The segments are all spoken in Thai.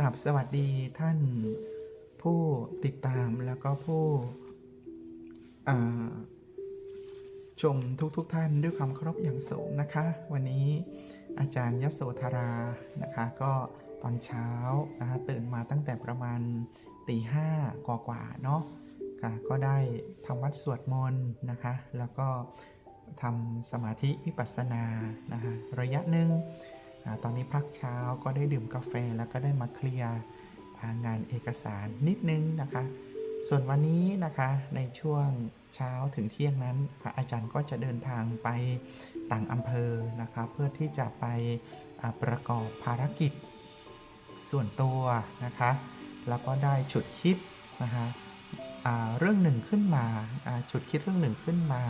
กราบสวัสดีท่านผู้ติดตามแล้วก็ผู้ชมทุกๆทท่านด้วยความเคารพอย่างสูงนะคะ วันนี้อาจารย์ยโสธรานะคะก็ตอนเช้านะคะตื่นมาตั้งแต่ประมาณตีห้ากว่าๆเนาะค่ะก็ได้ทำวัดสวดมนต์นะคะ แล้วก็ทำสมาธิวิปัสสนานะคะระยะหนึ่ง ตอนนี้พักเช้าก็ได้ดื่มกาแฟแล้วก็ได้มาเคลียร์งานเอกสารนิดนึงนะคะ ส่วนวันนี้นะคะในช่วงเช้าถึงเที่ยงนั้นพระอาจารย์ก็จะเดินทางไปต่างอำเภอนะคะเพื่อที่จะไปประกอบภารกิจส่วนตัวนะคะ แล้วก็ได้ฉุดคิดนะคะเรื่องหนึ่งขึ้นมาอ่าฉุดคิดเรื่องหนึ่งขึ้นมา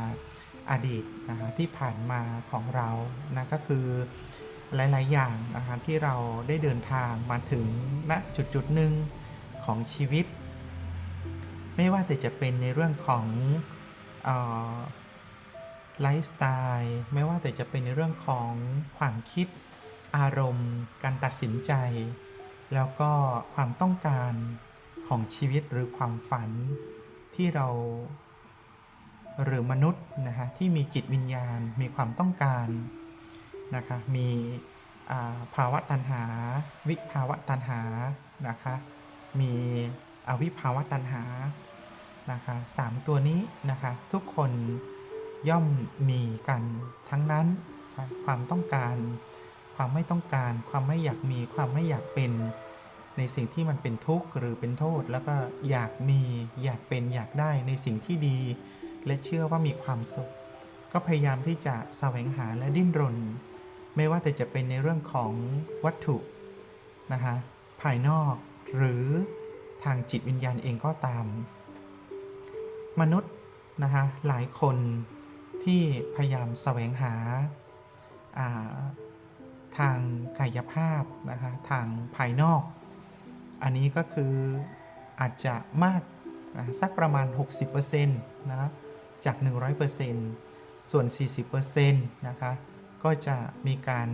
อดีตนะคะที่ผ่านมาของเรานะก็คือ หลาย ๆ อย่างนะคะที่เราได้เดินทางมาถึงณจุดจุดหนึ่งของชีวิต ไม่ว่าแต่จะเป็นในเรื่องของไลฟ์สไตล์ไม่ว่าแต่จะเป็นในเรื่องของความคิดอารมณ์ การตัดสินใจ แล้วก็ความต้องการของชีวิตหรือความฝันที่เรา หรือมนุษย์นะคะที่มีจิตวิญญาณมีความต้องการ นะคะ มีภาวะตัณหา วิภาวะตัณหานะคะ มีอวิภาวะตัณหานะคะสามตัวนี้นะคะทุกคนย่อมมีกันทั้งนั้น ความต้องการ ความไม่ต้องการ ความไม่อยากมี ความไม่อยากเป็น ในสิ่งที่มันเป็นทุกข์หรือเป็นโทษ แล้วก็อยากมีอยากเป็นอยากได้ในสิ่งที่ดี และเชื่อว่ามีความสุข ก็พยายามที่จะแสวงหาและดิ้นรน ไม่ว่าแต่จะเป็นในเรื่องของวัตถุนะคะภายนอกหรือทางจิตวิญญาณเองก็ตาม มนุษย์นะคะหลายคนที่พยายามแสวงหาาทางกายภาพนะคะทางภายนอก อันนี้ก็คืออาจจะมากนะสักประมาณ 60%นะจาก 100%ส่วน 40%นะคะ ก็จะมีการ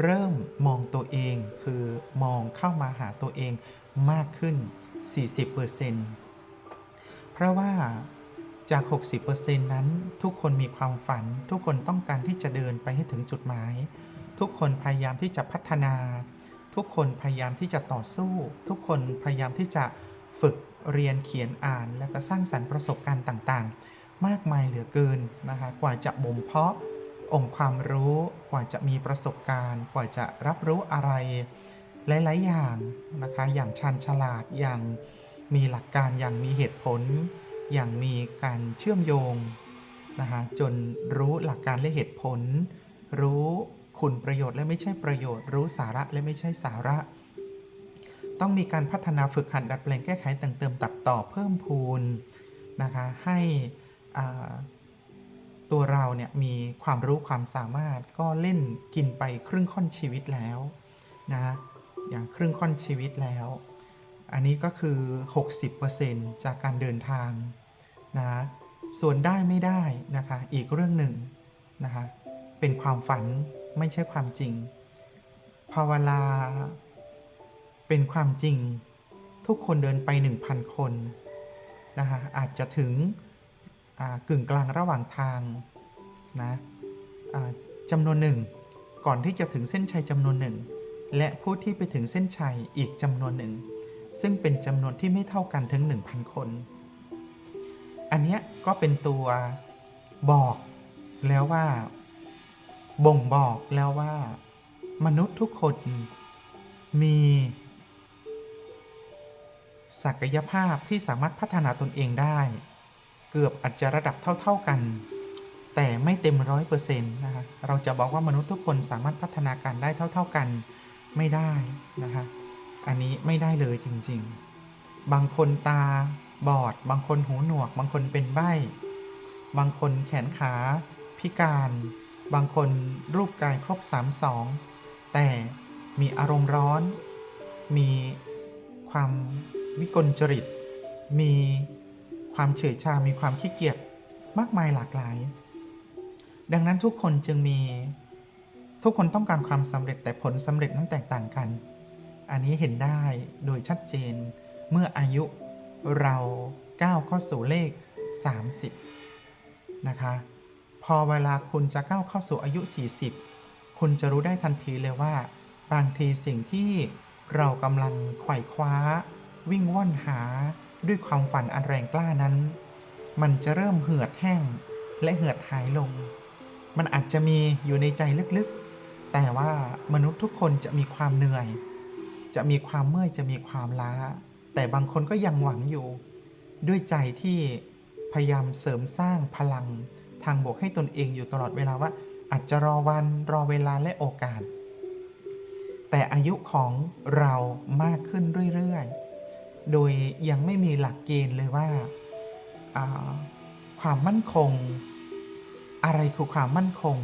เริ่มมองตัวเอง คือมองเข้ามาหาตัวเองมากขึ้น 40%เพราะว่าจาก 60%นั้นทุกคนมีความฝัน ทุกคนต้องการที่จะเดินไปให้ถึงจุดหมาย ทุกคนพยายามที่จะพัฒนา ทุกคนพยายามที่จะต่อสู้ ทุกคนพยายามที่จะฝึกเรียนเขียนอ่านแล้วก็สร้างสรรค์ประสบการณ์ต่างๆ มากมายเหลือเกินนะคะกว่าจะบ่มเพาะ องค์ความรู้กว่าจะมีประสบการณ์ กว่าจะรับรู้อะไร หลายๆอย่างนะคะ อย่างชันฉลาดอย่างมีหลักการอย่างมีเหตุผล อย่างมีการเชื่อมโยงนะคะจนรู้หลักการและเหตุผล รู้คุณประโยชน์และไม่ใช่ประโยชน์ รู้สาระและไม่ใช่สาระ ต้องมีการพัฒนาฝึกหัดดัดแปลงแก้ไขแต่งเติมตัดต่อเพิ่มพูนนะคะให้อ่า ตัวเราเนี่ยมีความรู้ความสามารถก็เล่นกินไปครึ่งค่อนชีวิตแล้วนะอย่างครึ่งค่อนชีวิตแล้ว อันนี้ก็คือ 60%จากการเดินทางนะส่วนได้ไม่ได้นะคะอีกเรื่องหนึ่งนะคะเป็นความฝันไม่ใช่ความจริงพอเวลา เป็นความจริง ทุกคนเดินไป 1,000 คนนะคะอาจจะถึง กึ่งกลางระหว่างทางนะจำนวนหนึ่งก่อนที่จะถึงเส้นชัยจำนวนหนึ่งและผู้ที่ไปถึงเส้นชัยอีกจำนวนหนึ่งซึ่งเป็นจำนวนที่ไม่เท่ากันถึง 1,000 คน อันนี้ก็เป็นตัวบอกแล้วว่า บ่งบอกแล้วว่า มนุษย์ทุกคน มี ศักยภาพที่สามารถพัฒนาตนเองได้ กือบอาจจะระดับเท่า ๆกัน แต่ไม่เต็มร้อยเปอร์เซ็นต์นะคะเราจะบอกว่ามนุษย์ทุกคนสามารถพัฒนาการได้เท่า ๆกันไม่ได้นะคะอันนี้ไม่ได้เลยจริงๆ บางคนตาบอด บางคนหูหนวก บางคนเป็นใบ้ บางคนแขนขาพิการ บางคนรูปกายครบ32แต่มีอารมณ์ร้อน มีความวิกลจริต มี ความเฉื่อยชา มีความขี้เกียจมากมายหลากหลาย ดังนั้นทุกคนจึงมี ทุกคนต้องการความสำเร็จแต่ผลสำเร็จนั้นแตกต่างกัน อันนี้เห็นได้โดยชัดเจนเมื่ออายุเราก้าวเข้าสู่เลข 30 นะคะ พอเวลาคุณจะก้าวเข้าสู่อายุ 40 คุณจะรู้ได้ทันทีเลยว่า บางทีสิ่งที่เรากำลังไขว่คว้า วิ่งว่อนหา ด้วยความฝันอันแรงกล้านั้น มันจะเริ่มเหือดแห้งและเหือดหายลง มันอาจจะมีอยู่ในใจลึกๆ แต่ว่ามนุษย์ทุกคนจะมีความเหนื่อย จะมีความเมื่อยจะมีความล้า แต่บางคนก็ยังหวังอยู่ ด้วยใจที่พยายามเสริมสร้างพลังทางบวกให้ตนเองอยู่ตลอดเวลาว่า อาจจะรอวันรอเวลาและโอกาส แต่อายุของเรามากขึ้นเรื่อยๆ โดยยังไม่มีหลักเกณฑ์เลยว่าความมั่นคง อะไรคือความมั่นคง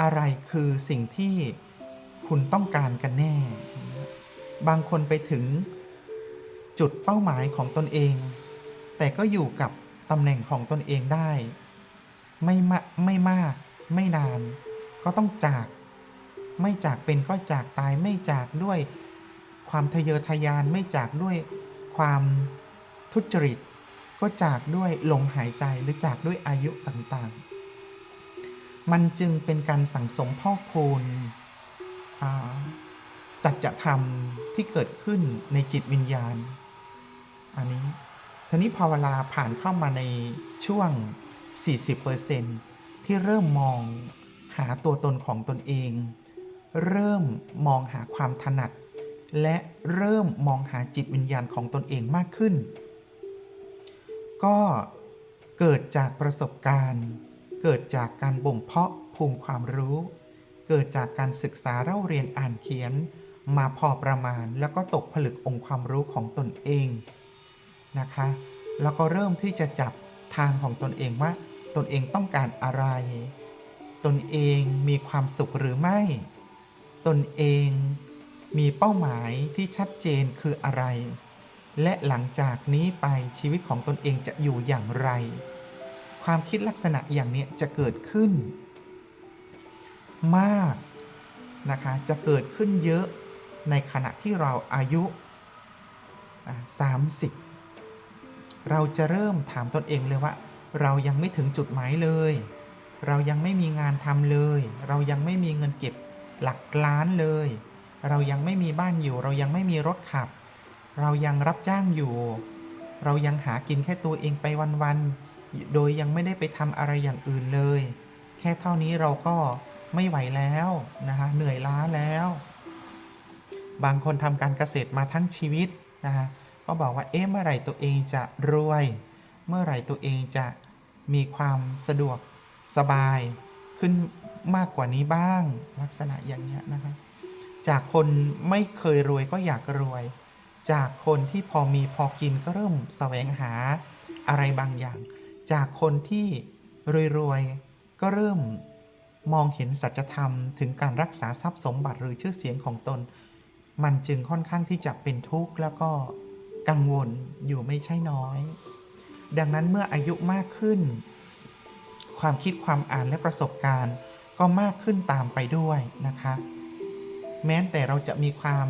อะไรคือสิ่งที่คุณต้องการกันแน่ บางคนไปถึงจุดเป้าหมายของตนเอง แต่ก็อยู่กับตำแหน่งของตนเองได้ ไม่มไม่มาก ไม่นาน ก็ต้องจาก ไม่จากเป็นก็จากตายไม่จากด้วย ความทะเยอทะยานไม่จากด้วยความทุจริต ก็จากด้วยลมหายใจหรือจากด้วยอายุต่างๆ มันจึงเป็นการสั่งสมพ่อกพูนสัจธรรมที่เกิดขึ้นในจิตวิญญาณ อันนี้ทีนี้พอเวลาผ่านเข้ามาในช่วง 40%ที่เริ่มมองหาตัวตนของตนเอง เริ่มมองหาความถนัด และเริ่มมองหาจิตวิญญาณของตนเองมากขึ้น ก็เกิดจากประสบการณ์ เกิดจากการบ่มเพาะภูมิความรู้ เกิดจากการศึกษาเล่าเรียนอ่านเขียน มาพอประมาณแล้วก็ตกผลึกองค์ความรู้ของตนเองนะคะ แล้วก็เริ่มที่จะจับทางของตนเองว่า ตนเองต้องการอะไร ตนเองมีความสุขหรือไม่ ตนเอง มีเป้าหมายที่ชัดเจนคืออะไร และหลังจากนี้ไปชีวิตของตนเองจะอยู่อย่างไร ความคิดลักษณะอย่างนี้จะเกิดขึ้น มากนะคะจะเกิดขึ้นเยอะในขณะที่เราอายุ 30 เราจะเริ่มถามตนเองเลยว่า เรายังไม่ถึงจุดหมายเลย เรายังไม่มีงานทำเลย เรายังไม่มีเงินเก็บหลักล้านเลย เรายังไม่มีบ้านอยู่ เรายังไม่มีรถขับ เรายังรับจ้างอยู่ เรายังหากินแค่ตัวเองไปวันๆ โดยยังไม่ได้ไปทำอะไรอย่างอื่นเลย แค่เท่านี้เราก็ไม่ไหวแล้วนะคะเหนื่อยล้าแล้ว บางคนทำการเกษตรมาทั้งชีวิตนะคะก็บอกว่าเอ๊ะเมื่อไหร่ตัวเองจะรวย เมื่อไหร่ตัวเองจะมีความสะดวกสบายขึ้นมากกว่านี้บ้างลักษณะอย่างเนี้ยนะคะ จากคนไม่เคยรวยก็อยากรวย จากคนที่พอมีพอกินก็เริ่มแสวงหาอะไรบางอย่าง จากคนที่รวยๆก็เริ่มมองเห็นสัจธรรมถึงการรักษาทรัพย์สมบัติหรือชื่อเสียงของตน มันจึงค่อนข้างที่จะเป็นทุกข์แล้วก็กังวลอยู่ไม่ใช่น้อย ดังนั้นเมื่ออายุมากขึ้น ความคิดความอ่านและประสบการณ์ก็มากขึ้นตามไปด้วยนะคะ แม้แต่เราจะมีความ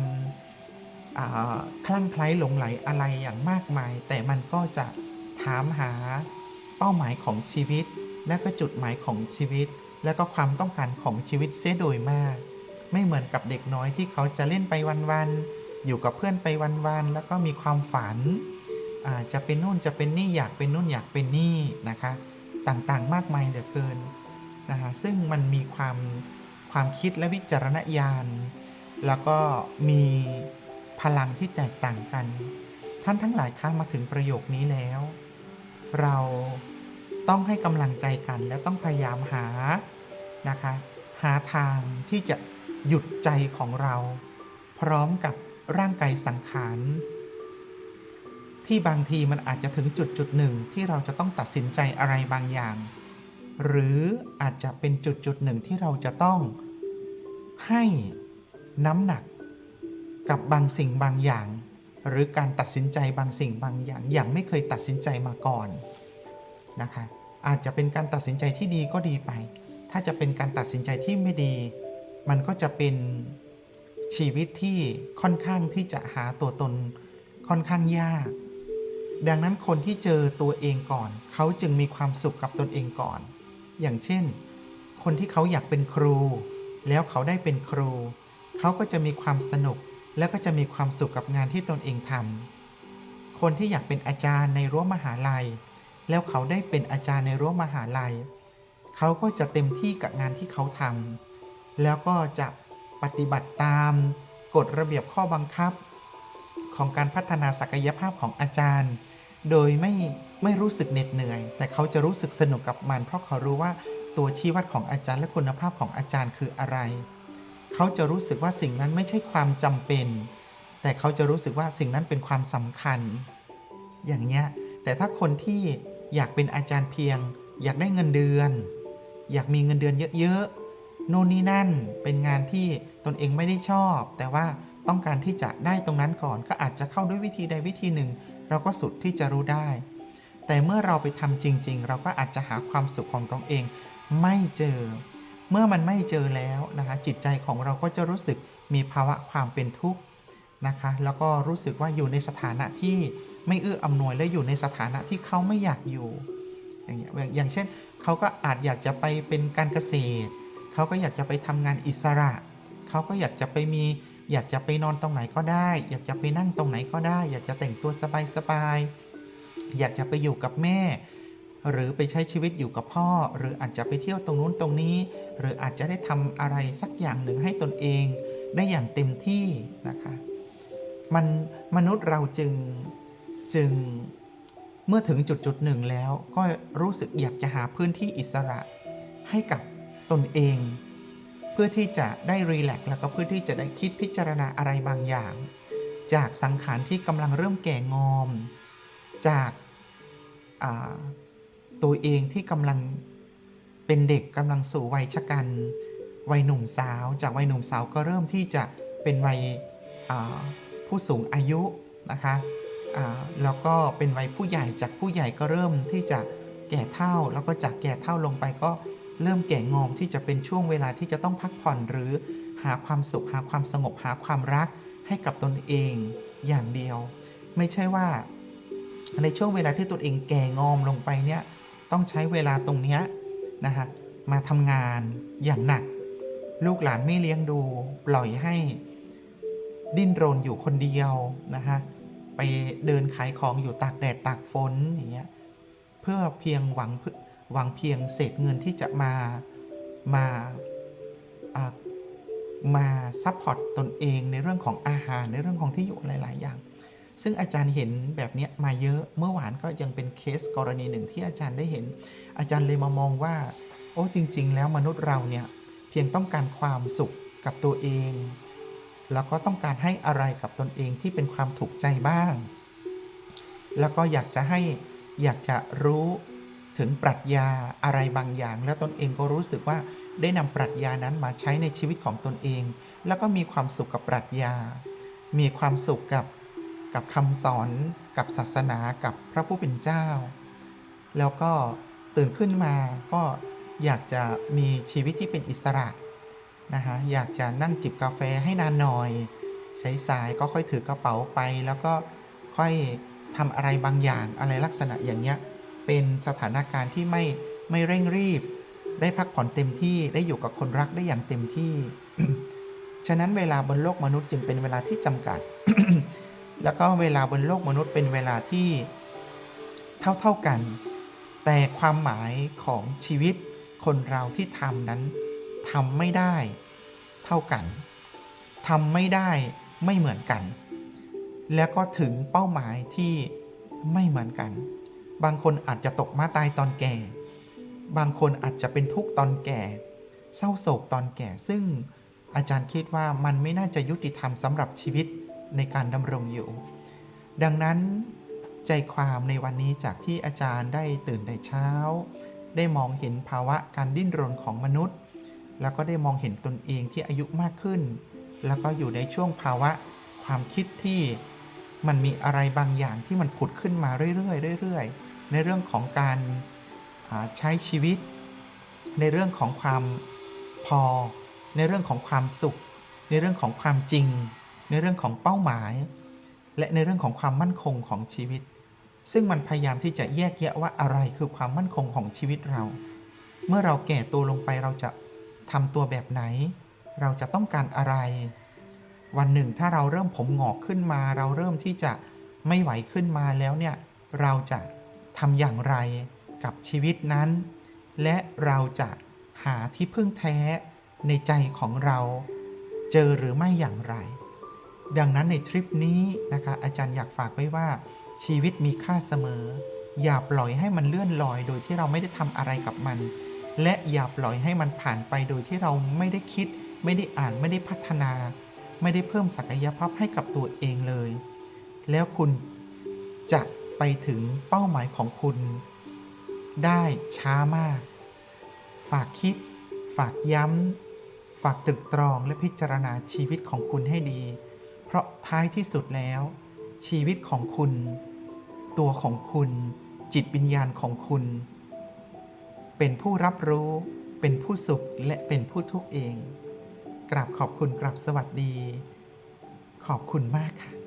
คลั่งไคล้หลงไหลอะไรอย่างมากมาย แต่มันก็จะถามหาเป้าหมายของชีวิต และก็จุดหมายของชีวิต และก็ความต้องการของชีวิตเสียโดยมาก ไม่เหมือนกับเด็กน้อยที่เขาจะเล่นไปวันๆอยู่กับเพื่อนไปวันๆแล้วก็มีความฝันจะเป็นนู่นจะเป็นนี่อยากเป็นนู่นอยากเป็นนี่นะคะต่างๆมากมายเหลือเกินนะคะซึ่งมันมีความความคิดและวิจารณญาณ แล้วก็มีพลังที่แตกต่างกัน ท่านทั้งหลายคะมาถึงประโยคนี้แล้ว เราต้องให้กำลังใจกันและต้องพยายามหานะคะ หาทางที่จะหยุดใจของเรา พร้อมกับร่างกายสังขารที่บางทีมันอาจจะถึงจุดจุดหนึ่งที่เราจะต้องตัดสินใจอะไรบางอย่าง หรืออาจจะเป็นจุดจุดหนึ่งที่เราจะต้องให้ น้ำหนักกับบางสิ่งบางอย่าง หรือการตัดสินใจบางสิ่งบางอย่างอย่างไม่เคยตัดสินใจมาก่อนนะคะอาจจะเป็นการตัดสินใจที่ดีก็ดีไป ถ้าจะเป็นการตัดสินใจที่ไม่ดี มันก็จะเป็นชีวิตที่ค่อนข้างที่จะหาตัวตนค่อนข้างยาก ดังนั้นคนที่เจอตัวเองก่อน เขาจึงมีความสุขกับตนเองก่อน อย่างเช่น คนที่เขาอยากเป็นครู แล้วเขาได้เป็นครู เขาก็จะมีความสนุกแล้วก็จะมีความสุขกับงานที่ตนเองทำคนที่อยากเป็นอาจารย์ในรั้วมหาลัย แล้วเขาได้เป็นอาจารย์ในรั้วมหาลัย เขาก็จะเต็มที่กับงานที่เขาทำแล้วก็จะปฏิบัติตามกฎระเบียบข้อบังคับ ของการพัฒนาศักยภาพของอาจารย์ โดยไม่ไม่รู้สึกเหน็ดเหนื่อย แต่เขาจะรู้สึกสนุกกับมัน เพราะเขารู้ว่าตัวชี้วัดของอาจารย์และคุณภาพของอาจารย์คืออะไร เขาจะรู้สึกว่าสิ่งนั้นไม่ใช่ความจำเป็น แต่เขาจะรู้สึกว่าสิ่งนั้นเป็นความสำคัญ อย่างเงี้ยแต่ถ้าคนที่อยากเป็นอาจารย์เพียง อยากได้เงินเดือน อยากมีเงินเดือนเยอะๆโน่นนี่นั่นเป็นงานที่ตนเองไม่ได้ชอบ แต่ว่าต้องการที่จะได้ตรงนั้นก่อน ก็อาจจะเข้าด้วยวิธีใดวิธีหนึ่ง เราก็สุดที่จะรู้ได้ แต่เมื่อเราไปทำจริง ๆ เราก็อาจจะหาความสุขของตนเองไม่เจอ เมื่อมันไม่เจอแล้วนะคะจิตใจของเราก็จะรู้สึกมีภาวะความเป็นทุกข์นะคะแล้วก็รู้สึกว่าอยู่ในสถานะที่ไม่เอื้ออำนวยและอยู่ในสถานะที่เขาไม่อยากอยู่ อย่างเงี้ยอย่างเช่นเขาก็อาจอยากจะไปเป็นการเกษตร เขาก็อยากจะไปทำงานอิสระ เขาก็อยากจะไปมีอยากจะไปนอนตรงไหนก็ได้ อยากจะไปนั่งตรงไหนก็ได้ อยากจะแต่งตัวสบายๆอยากจะไปอยู่กับแม่ หรือไปใช้ชีวิตอยู่กับพ่อ หรืออาจจะไปเที่ยวตรงนู้นตรงนี้ หรืออาจจะได้ทำอะไรสักอย่างหนึ่งให้ตนเอง ได้อย่างเต็มที่นะคะมันมนุษย์เราจึงจึงเมื่อถึงจุดจุดหนึ่งแล้ว ก็รู้สึกอยากจะหาพื้นที่อิสระให้กับตนเอง เพื่อที่จะได้รีแลกซ์แล้วก็เพื่อที่จะได้คิดพิจารณาอะไรบางอย่าง จากสังขารที่กำลังเริ่มแก่งอม จากอ่า ตัวเองที่กำลังเป็นเด็กกำลังสู่วัยชะกัน วัยหนุ่มสาว จากวัยหนุ่มสาวก็เริ่มที่จะเป็นวัยผู้สูงอายุนะคะแล้วก็เป็นวัยผู้ใหญ่จากผู้ใหญ่ก็เริ่มที่จะแก่เท่าแล้วก็จากแก่เท่าลงไปก็เริ่มแก่งอมที่จะเป็นช่วงเวลาที่จะต้องพักผ่อนหรือหาความสุขหาความสงบหาความรักให้กับตนเองอย่างเดียว ไม่ใช่ว่าในช่วงเวลาที่ตนเองแก่งอมลงไปเนี่ย ต้องใช้เวลาตรงเนี้ยนะคะมาทำงานอย่างหนัก ลูกหลานไม่เลี้ยงดูปล่อยให้ดิ้นรนอยู่คนเดียวนะคะไปเดินขายของอยู่ตากแดดตากฝนอย่างเงี้ยเพื่อเพียงหวังเพื่อหวังเพียงเศษเงินที่จะมามาอ่ามาซัพพอร์ตตนเองในเรื่องของอาหารในเรื่องของที่อยู่หลาย ๆ อย่าง ซึ่งอาจารย์เห็นแบบนี้มาเยอะเมื่อวานก็ยังเป็นเคสกรณีหนึ่งที่อาจารย์ได้เห็น อาจารย์เลยมามองว่า โอ้จริง ๆ แล้วมนุษย์เราเนี่ยเพียงต้องการความสุขกับตัวเอง แล้วก็ต้องการให้อะไรกับตนเองที่เป็นความถูกใจบ้าง แล้วก็อยากจะให้อยากจะรู้ถึงปรัชญาอะไรบางอย่าง แล้วตนเองก็รู้สึกว่าได้นำปรัชญานั้นมาใช้ในชีวิตของตนเอง แล้วก็มีความสุขกับปรัชญา มีความสุขกับ กับคำสอนกับศาสนากับพระผู้เป็นเจ้า แล้วก็ตื่นขึ้นมาก็อยากจะมีชีวิตที่เป็นอิสระนะคะอยากจะนั่งจิบกาแฟให้นานหน่อยสายๆก็ค่อยถือกระเป๋าไป แล้วก็ค่อยทำอะไรบางอย่างอะไรลักษณะอย่างเงี้ยเป็นสถานการณ์ที่ไม่ไม่เร่งรีบ ได้พักผ่อนเต็มที่ได้อยู่กับคนรักได้อย่างเต็มที่ ฉะนั้นเวลาบนโลกมนุษย์จึงเป็นเวลาที่จำกัด แล้วก็เวลาบนโลกมนุษย์เป็นเวลาที่เท่าเท่ากัน แต่ความหมายของชีวิตคนเราที่ทำนั้นทำไม่ได้เท่ากันทำไม่ได้ไม่เหมือนกัน แล้วก็ถึงเป้าหมายที่ไม่เหมือนกัน บางคนอาจจะตกมาตายตอนแก่ บางคนอาจจะเป็นทุกข์ตอนแก่ เศร้าโศกตอนแก่ซึ่งอาจารย์คิดว่ามันไม่น่าจะยุติธรรมสำหรับชีวิต ในการดำรงอยู่ ดังนั้นใจความในวันนี้จากที่อาจารย์ได้ตื่นแต่เช้า ได้มองเห็นภาวะการดิ้นรนของมนุษย์ แล้วก็ได้มองเห็นตนเองที่อายุมากขึ้น แล้วก็อยู่ในช่วงภาวะความคิดที่มันมีอะไรบางอย่างที่มันผุดขึ้นมาเรื่อยๆเรื่อยๆ ในเรื่องของการใช้ชีวิต ในเรื่องของความพอ ในเรื่องของความสุข ในเรื่องของความจริง ในเรื่องของเป้าหมาย และในเรื่องของความมั่นคงของชีวิต ซึ่งมันพยายามที่จะแยกแยะว่าอะไรคือความมั่นคงของชีวิตเรา เมื่อเราแก่ตัวลงไปเราจะทำตัวแบบไหน เราจะต้องการอะไร วันหนึ่งถ้าเราเริ่มผมหงอกขึ้นมา เราเริ่มที่จะไม่ไหวขึ้นมาแล้วเนี่ยเราจะทำอย่างไรกับชีวิตนั้น และเราจะหาที่พึ่งแท้ในใจของเรา เจอหรือไม่อย่างไร ดังนั้นในทริปนี้นะคะอาจารย์อยากฝากไว้ว่า ชีวิตมีค่าเสมอ อย่าปล่อยให้มันเลื่อนลอย โดยที่เราไม่ได้ทำอะไรกับมัน และอย่าปล่อยให้มันผ่านไปโดยที่เราไม่ได้คิด ไม่ได้อ่านไม่ได้พัฒนา ไม่ได้เพิ่มศักยภาพให้กับตัวเองเลย แล้วคุณจะไปถึงเป้าหมายของคุณ ได้ช้ามาก ฝากคิด ฝากย้ำฝากตรึกตรองและพิจารณาชีวิตของคุณให้ดี เพราะท้ายที่สุดแล้ว ชีวิตของคุณ ตัวของคุณ จิตวิญญาณของคุณ เป็นผู้รับรู้ เป็นผู้สุขและเป็นผู้ทุกข์เอง กราบขอบคุณกราบสวัสดี ขอบคุณมากค่ะ